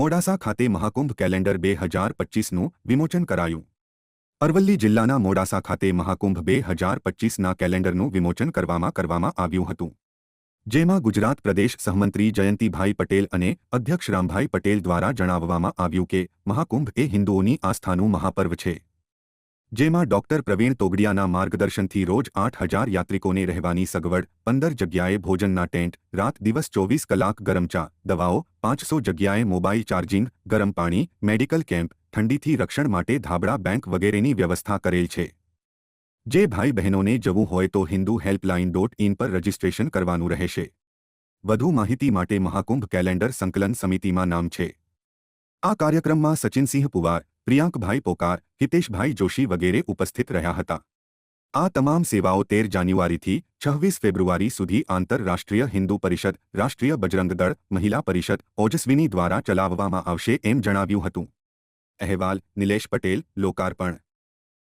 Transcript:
મોડાસા ખાતે મહાકુંભ કેલેન્ડર બે હજાર પચીસનું વિમોચન કરાયું. અરવલ્લી જિલ્લાના મોડાસા ખાતે મહાકુંભ બે હજાર પચીસના કેલેન્ડરનું વિમોચન કરવામાં કરવામાં આવ્યું હતું. જેમાં ગુજરાત પ્રદેશ સહમંત્રી જયંતિભાઈ પટેલ અને અધ્યક્ષ રામભાઈ પટેલ દ્વારા જણાવવામાં આવ્યું કે મહાકુંભ એ હિન્દુઓની આસ્થાનું મહાપર્વ છે. જેમાં ડોક્ટર પ્રવીણ તોગડિયાના માર્ગદર્શનથી રોજ આઠ હજાર યાત્રિકોને રહેવાની સગવડ, પંદર જગ્યાએ ભોજનના ટેન્ટ, રાત દિવસ ચોવીસ કલાક ગરમ ચા, દવાઓ, પાંચસો જગ્યાએ મોબાઈલ ચાર્જિંગ, ગરમ પાણી, મેડિકલ કેમ્પ, ઠંડીથી રક્ષણ માટે ધાબળા બેંક વગેરેની વ્યવસ્થા કરેલ છે. જે ભાઈ બહેનોને જવું હોય તો હિન્દુ હેલ્પલાઇન ડોટ ઇન પર રજીસ્ટ્રેશન કરવાનું રહેશે. વધુ માહિતી માટે મહાકુંભ કેલેન્ડર સંકલન સમિતિમાં નામ છે. આ કાર્યક્રમમાં સચિનસિંહ પુવાર પ્રિયાંકભાઈ પોકાર, હિતેશભાઈ જોશી વગેરે ઉપસ્થિત રહ્યા હતા. આ તમામ સેવાઓ તેર જાન્યુઆરીથી છવ્વીસ ફેબ્રુઆરી સુધી આંતરરાષ્ટ્રીય હિન્દુ પરિષદ, રાષ્ટ્રીય બજરંગ દળ, મહિલા પરિષદ, ઓજસ્વીની દ્વારા ચલાવવામાં આવશે એમ જણાવ્યું હતું. અહેવાલ, નિલેશ પટેલ, લોકાર્પણ.